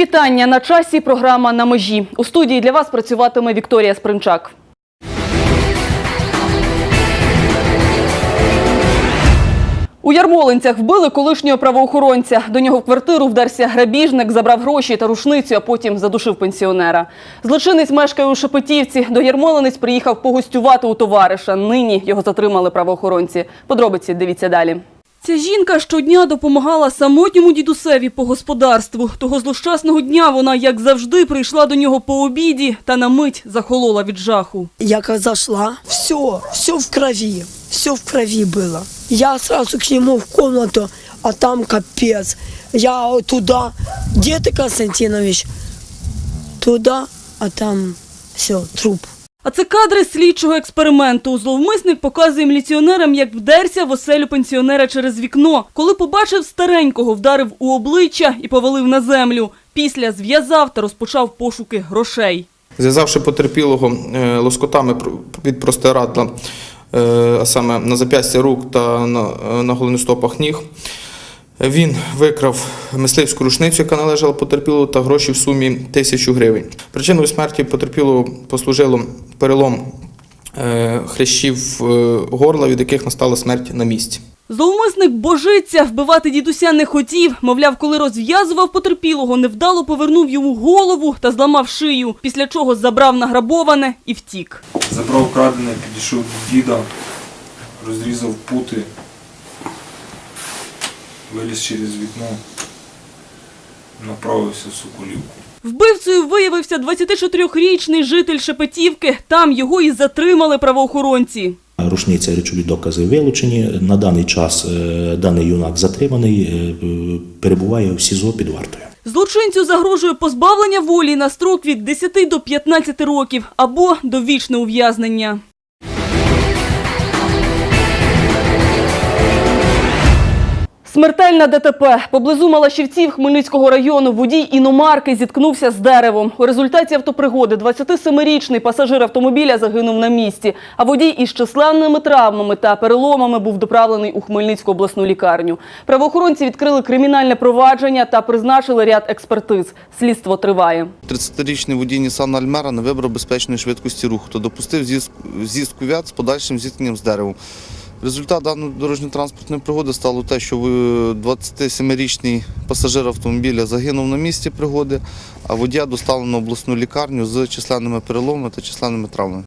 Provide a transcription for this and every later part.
Вітання на часі. Програма на межі. У студії для вас працюватиме Вікторія Спринчак. У Ярмолинцях вбили колишнього правоохоронця. До нього в квартиру вдерся грабіжник, забрав гроші та рушницю, а потім задушив пенсіонера. Злочинець мешкає у Шепетівці. До Ярмолинець приїхав погостювати у товариша. Нині його затримали правоохоронці. Подробиці дивіться далі. Ця жінка щодня допомагала самотньому дідусеві по господарству. Того злощасного дня вона, як завжди, прийшла до нього по обіді та на мить захолола від жаху. Я как зашла, все, все в крови, все в крови было. Я сразу к нему в комнату, а там капец. Я туда, где ты, Константинович? Туда, а там все, труп. А це кадри слідчого експерименту. Зловмисник показує міліціонерам, як вдерся в оселю пенсіонера через вікно. Коли побачив старенького, вдарив у обличчя і повалив на землю. Після зв'язав та розпочав пошуки грошей. Зв'язавши потерпілого е, лоскотами від простирадла, е, а саме на зап'ястя рук та на, е, голеностопах ніг, він викрав мисливську рушницю, яка належала потерпілому, та гроші в сумі тисячу гривень. Причиною смерті потерпілого послужило перелом е, хрящів е, горла, від яких настала смерть на місці. Зловмисник божиться, вбивати дідуся не хотів. Мовляв, коли розв'язував потерпілого, невдало повернув йому голову та зламав шию, після чого забрав награбоване і втік. Забрав крадене, підійшов до діда, розрізав пути, виліз через вікно, направився в Соколівку. Вбивцею виявився 24-річний житель Шепетівки. Там його і затримали правоохоронці. Рушниця речові докази вилучені. На даний час е, даний юнак затриманий, е, перебуває в СІЗО під вартою. Злочинцю загрожує позбавлення волі на строк від 10 до 15 років або довічне ув'язнення. Смертельна ДТП. Поблизу Малашівців Хмельницького району водій іномарки зіткнувся з деревом. У результаті автопригоди 27-річний пасажир автомобіля загинув на місці, а водій із численними травмами та переломами був доправлений у Хмельницьку обласну лікарню. Правоохоронці відкрили кримінальне провадження та призначили ряд експертиз. Слідство триває. 30-річний водій Нісан Альмера не вибрав безпечної швидкості руху та допустив з'їзд- кувят з подальшим зіткненням з деревом. Результат даної дорожньо-транспортної пригоди стало те, що е, 27-річний пасажир автомобіля загинув на місці пригоди, а водія доставлено в обласну лікарню з численними переломами та численними травмами.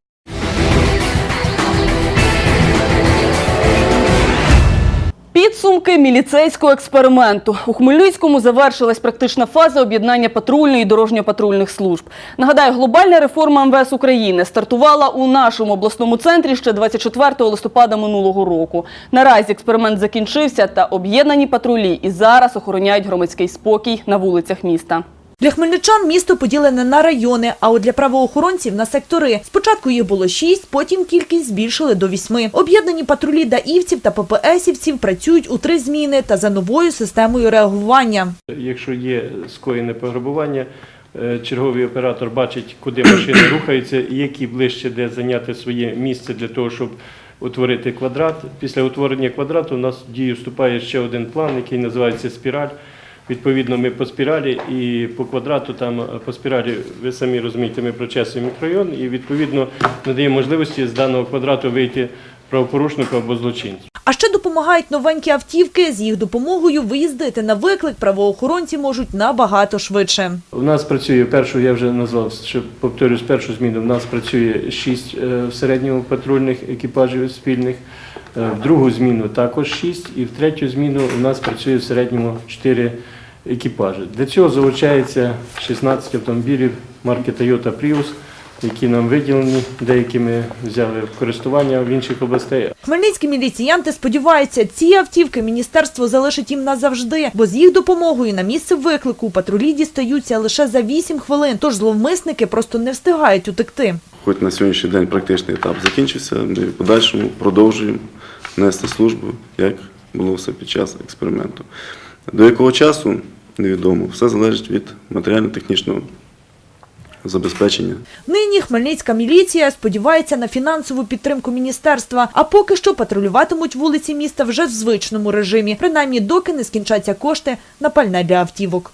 Підсумки міліцейського експерименту. У Хмельницькому завершилась практична фаза об'єднання патрульної і дорожньо-патрульних служб. Нагадаю, глобальна реформа МВС України стартувала у нашому обласному центрі ще 24 листопада минулого року. Наразі експеримент закінчився та об'єднані патрулі і зараз охороняють громадський спокій на вулицях міста. Для хмельничан місто поділене на райони, а от для правоохоронців на сектори. Спочатку їх було шість, потім кількість збільшили до вісьми. Об'єднані патрулі даївців та ППСівців працюють у три зміни та за новою системою реагування. Якщо є скоєне пограбування, е, черговий оператор бачить, куди машини рухаються які ближче де зайняти своє місце для того, щоб утворити квадрат. Після утворення квадрату у нас в дію вступає ще один план, який називається спіраль. Відповідно, ми по спіралі і по квадрату, там е, по спіралі, ви самі розумієте, ми прочесуємо мікрорайон і відповідно надаємо можливості з даного квадрату вийти правопорушнику або злочинцю. А ще допомагають новенькі автівки. З їх допомогою виїздити на виклик правоохоронці можуть набагато швидше. У нас працює першу, я вже назвав, що повторюсь, першу зміну. У нас працює шість е, в середньому патрульних екіпажів спільних. Е, В другу зміну також шість, і в третю зміну у нас працює в середньому чотири екіпажі. Для цього залучається 16 автомобілів марки Toyota Prius, які нам виділені, деякі ми взяли в користування в інших областей, Хмельницькі міліціянти сподіваються, ці автівки міністерство залишить їм назавжди, бо з їх допомогою на місце виклику патрулі дістаються лише за 8 хвилин, тож зловмисники просто не встигають утекти. Хоч на сьогоднішній день практичний етап закінчився, ми в подальшому продовжуємо нести службу, як було все під час експерименту. До якого часу невідомо, все залежить від матеріально-технічного забезпечення. Нині хмельницька міліція сподівається на фінансову підтримку міністерства, а поки що патрулюватимуть вулиці міста вже в звичному режимі, принаймні доки не скінчаться кошти на пальне для автівок.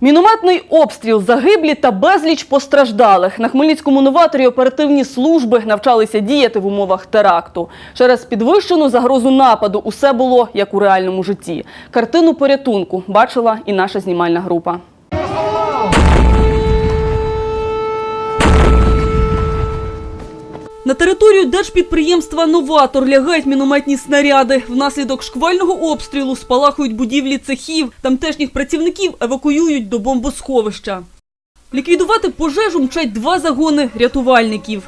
Мінометний обстріл, загиблі та безліч постраждалих. На Хмельницькому новаторі оперативні служби навчалися діяти в умовах теракту. Через підвищену загрозу нападу усе було як у реальному житті. Картину порятунку бачила і наша знімальна група. На територію держпідприємства «Новатор» лягають мінометні снаряди. Внаслідок шквального обстрілу спалахують будівлі цехів. Тамтешніх працівників евакуюють до бомбосховища. Ліквідувати пожежу мчать два загони рятувальників.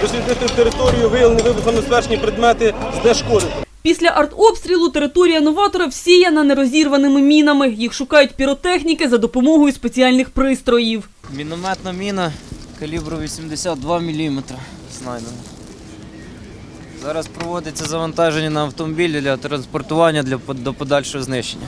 дослідити територію, виявлені вибухонебезпечні предмети, з знешкодити. Після артобстрілу територія новатора всіяна нерозірваними мінами. Їх шукають піротехніки за допомогою спеціальних пристроїв. Мінометна міна калібру 82 мм знайдена. Зараз проводиться завантаження на автомобілі для транспортування для, до подальшого знищення.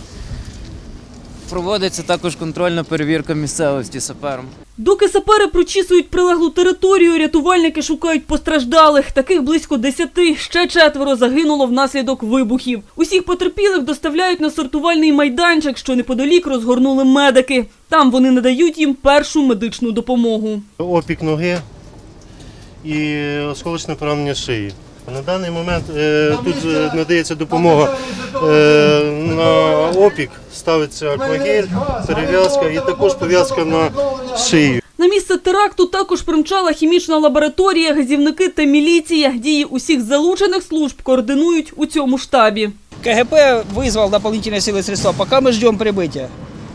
Проводиться також контрольна перевірка місцевості сапером. Доки сапери прочісують прилеглу територію, рятувальники шукають постраждалих. Таких близько десяти. Ще четверо загинуло внаслідок вибухів. Усіх потерпілих доставляють на сортувальний майданчик, що неподалік розгорнули медики. Там вони надають їм першу медичну допомогу. Опік ноги і осколочне поранення шиї. На даний момент е, тут е, надається допомога е, на опік, ставиться аквагель, перев'язка і також пов'язка на шию. На місце теракту також примчала хімічна лабораторія, газівники та міліція. Дії усіх залучених служб координують у цьому штабі. КГП вызвал дополнительные силы и средства. Пока мы ждем прибытия.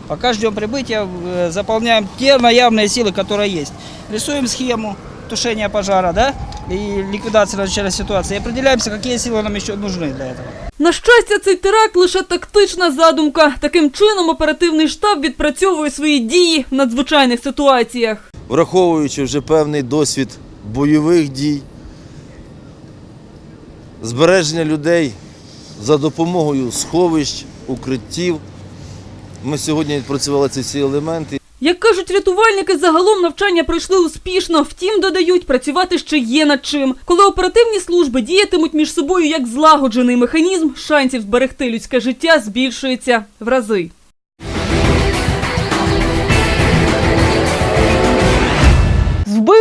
Пока ждем прибытия, э, заполняем те наявные силы, которые есть. Рисуем схему тушения пожара, да, и ликвидации начальной ситуации. И определяемся, какие силы нам еще нужны для этого. На щастя, цей теракт лише тактична задумка. Таким чином оперативний штаб відпрацьовує свої дії в надзвичайних ситуаціях. Враховуючи вже певний досвід бойових дій, збереження людей за допомогою сховищ, укриттів. Ми сьогодні відпрацювали ці всі елементи. Як кажуть рятувальники, загалом навчання пройшли успішно. Втім, додають, працювати ще є над чим. Коли оперативні служби діятимуть між собою як злагоджений механізм, шансів зберегти людське життя збільшується в рази.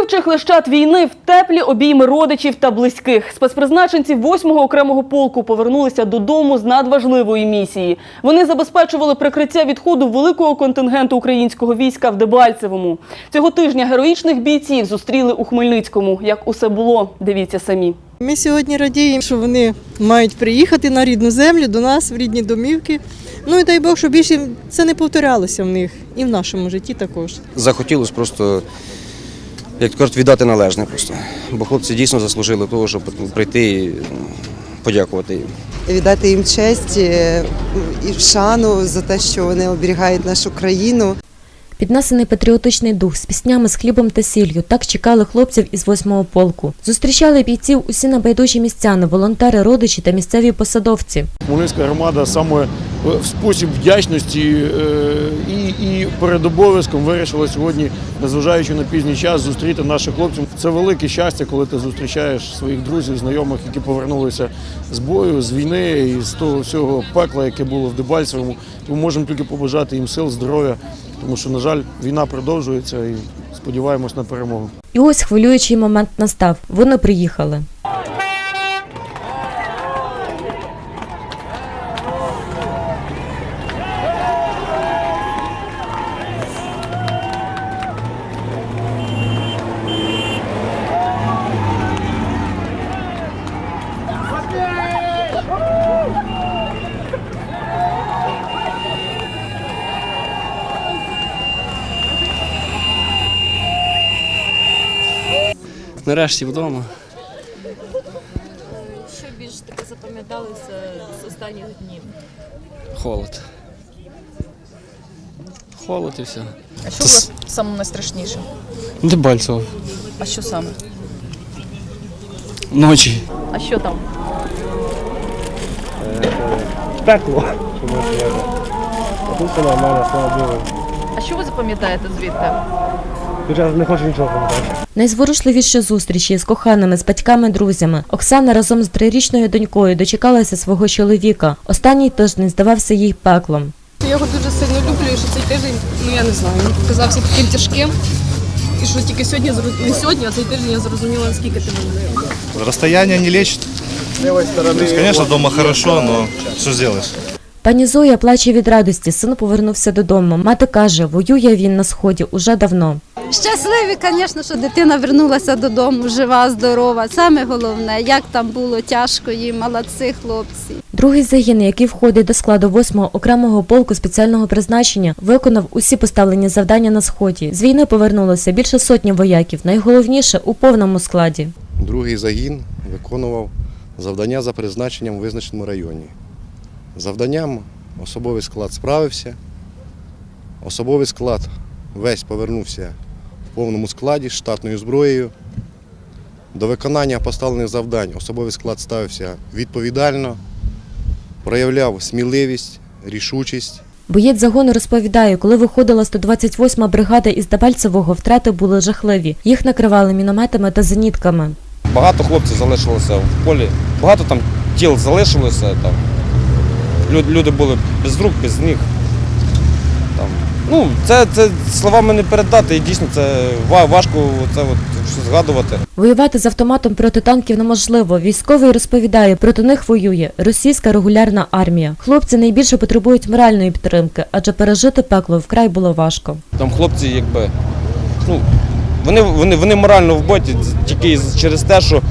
З лищат війни в теплі обійми родичів та близьких. Спецпризначенці 8-го окремого полку повернулися додому з надважливої місії. Вони забезпечували прикриття відходу великого контингенту українського війська в Дебальцевому. Цього тижня героїчних бійців зустріли у Хмельницькому. Як усе було, дивіться самі. Ми сьогодні радіємо, що вони мають приїхати на рідну землю до нас в рідні домівки. Ну і дай Бог, щоб більше це не повторялося в них і в нашому житті також. Захотілося просто, як кажуть, віддати належне просто. Бо хлопці дійсно заслужили того, щоб прийти і подякувати їм. Віддати їм честь е, і шану за те, що вони оберігають нашу країну. Піднесений патріотичний дух з піснями з хлібом та сіллю. Так чекали хлопців із восьмого полку. Зустрічали бійців усі небайдужі містяни, волонтери, родичі та місцеві посадовці. Хмельницька громада саме в спосіб вдячності е, і, і перед обов'язком вирішила сьогодні, незважаючи на пізній час, зустріти наших хлопців. Це велике щастя, коли ти зустрічаєш своїх друзів, знайомих, які повернулися з бою, з війни і з того всього пекла, яке було в Дебальцевому. Ми можемо тільки побажати їм сил, здоров'я, тому що, на жаль, війна продовжується і сподіваємось на перемогу. І ось хвилюючий момент настав. Вони приїхали. Нарешті вдома. Що більш таке запам'яталося з останніх днів? Холод. Холод і все. А що було саме найстрашніше? Дебальцево. А що саме? Ночі. А що там? Пекло. Тут все нормально, слава Богу. А що ви запам'ятаєте звідти? Я не хочу нічого пам'ятати. Найзворушливіші зустрічі з коханими, з батьками, друзями. Оксана разом з трирічною донькою дочекалася свого чоловіка. Останній тиждень здавався їй пеклом. Я його дуже сильно люблю, і що цей тиждень, ну я не знаю, він показався таким тяжким. І що тільки сьогодні, не сьогодні, а цей тиждень я зрозуміла, наскільки ти важливий. Розстояння не лечить. Звісно, вдома хорошо, але що зробиш? Пані Зоя плаче від радості. Син повернувся додому. Мати каже, воює він на сході уже давно. Щасливі, звісно, що дитина вернулася додому, жива, здорова. Саме головне, як там було тяжко їм, молодці хлопці. Другий загін, який входить до складу 8-го окремого полку спеціального призначення, виконав усі поставлені завдання на сході. З війни повернулося більше сотні вояків. Найголовніше у повному складі. Другий загін виконував завдання за призначенням у визначеному районі. Завданням особовий склад справився. Особовий склад весь повернувся в повному складі з штатною зброєю. До виконання поставлених завдань особовий склад ставився відповідально, проявляв сміливість, рішучість. Боєць загону розповідає, коли виходила 128-ма бригада із Дебальцевого, втрати були жахливі. Їх накривали мінометами та зенітками. Багато хлопців залишилося в полі, багато там тіл залишилося. Там. Люди були без рук, без ніг. Ну, це, це словами не передати, і дійсно це важко це от, що згадувати. Воювати з автоматом проти танків неможливо. Військовий розповідає, проти них воює російська регулярна армія. Хлопці найбільше потребують моральної підтримки, адже пережити пекло вкрай було важко. Там хлопці, якби, ну, вони, вони, вони морально вбиті тільки через те, що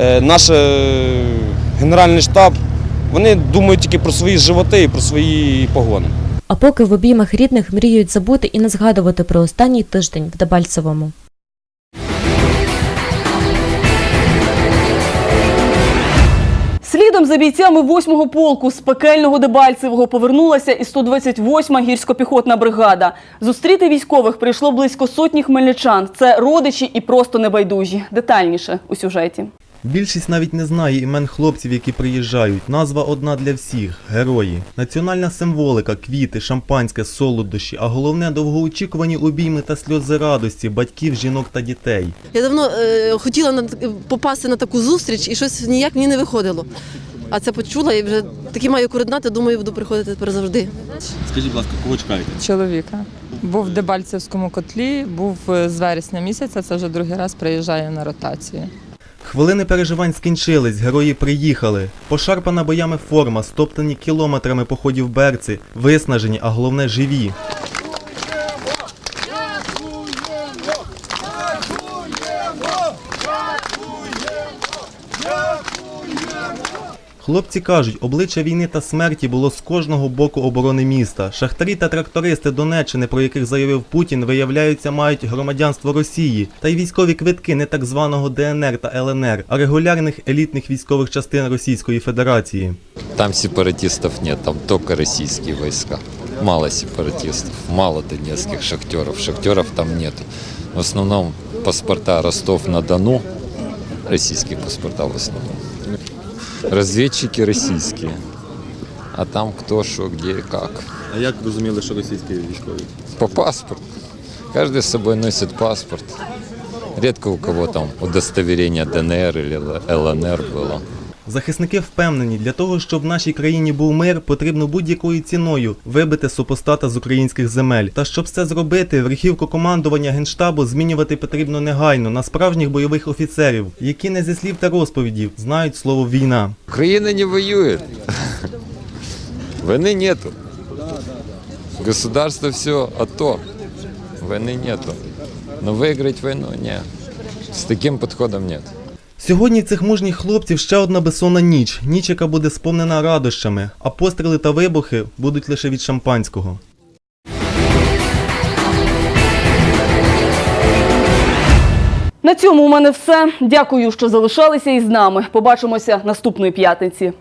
е, наш е, генеральний штаб, вони думають тільки про свої животи і про свої погони. А поки в обіймах рідних мріють забути і не згадувати про останній тиждень в Дебальцевому. Слідом за бійцями 8-го полку з пекельного Дебальцевого повернулася і 128-ма гірсько-піхотна бригада. Зустріти військових прийшло близько сотні хмельничан. Це родичі і просто небайдужі. Детальніше у сюжеті. Більшість навіть не знає імен хлопців, які приїжджають. Назва одна для всіх герої. Національна символика, квіти, шампанське, солодощі, а головне довгоочікувані обійми та сльози радості батьків, жінок та дітей. Я давно е, хотіла на, попасти на таку зустріч і щось ніяк мені не виходило. А це почула і вже такі маю координати, думаю, буду приходити тепер завжди. Скажіть, будь ласка, кого чекаєте? Чоловіка. Був в Дебальцевському котлі, був е, з вересня місяця, це вже другий раз приїжджає на ротацію. Хвилини переживань скінчились, герої приїхали. Пошарпана боями форма, стоптані кілометрами походів берці, виснажені, а головне живі. Хлопці кажуть, обличчя війни та смерті було з кожного боку оборони міста. Шахтарі та трактористи Донеччини, про яких заявив Путін, виявляються, мають громадянство Росії та й військові квитки не так званого ДНР та ЛНР, а регулярних елітних військових частин Російської Федерації. Там сепаратистов нет, там только российские войска. Мало сепаратистов, мало донецких шахтеров. Шахтеров там нет. В основном паспорта Ростов-на-Дону, российские паспорта в основном. Разведчики російські, А там хто що, где як. А як розуміли, що російські військові? По паспорту. Кожен з собою носить паспорт. Редко у кого там удостоверення ДНР или ЛНР было. Захисники впевнені, для того, щоб в нашій країні був мир, потрібно будь-якою ціною вибити супостата з українських земель. Та щоб це зробити, верхівку командування генштабу змінювати потрібно негайно на справжніх бойових офіцерів, які не зі слів та розповідів знають слово війна. Украина не воюет. Войны нету. Государство все АТО. Войны нету. Но выиграть войну нет. С таким подходом нет. Сьогодні цих мужніх хлопців ще одна безсонна ніч, ніч, яка буде сповнена радощами, а постріли та вибухи будуть лише від шампанського. На цьому у мене все. Дякую, що залишалися із нами. Побачимося наступної п'ятниці.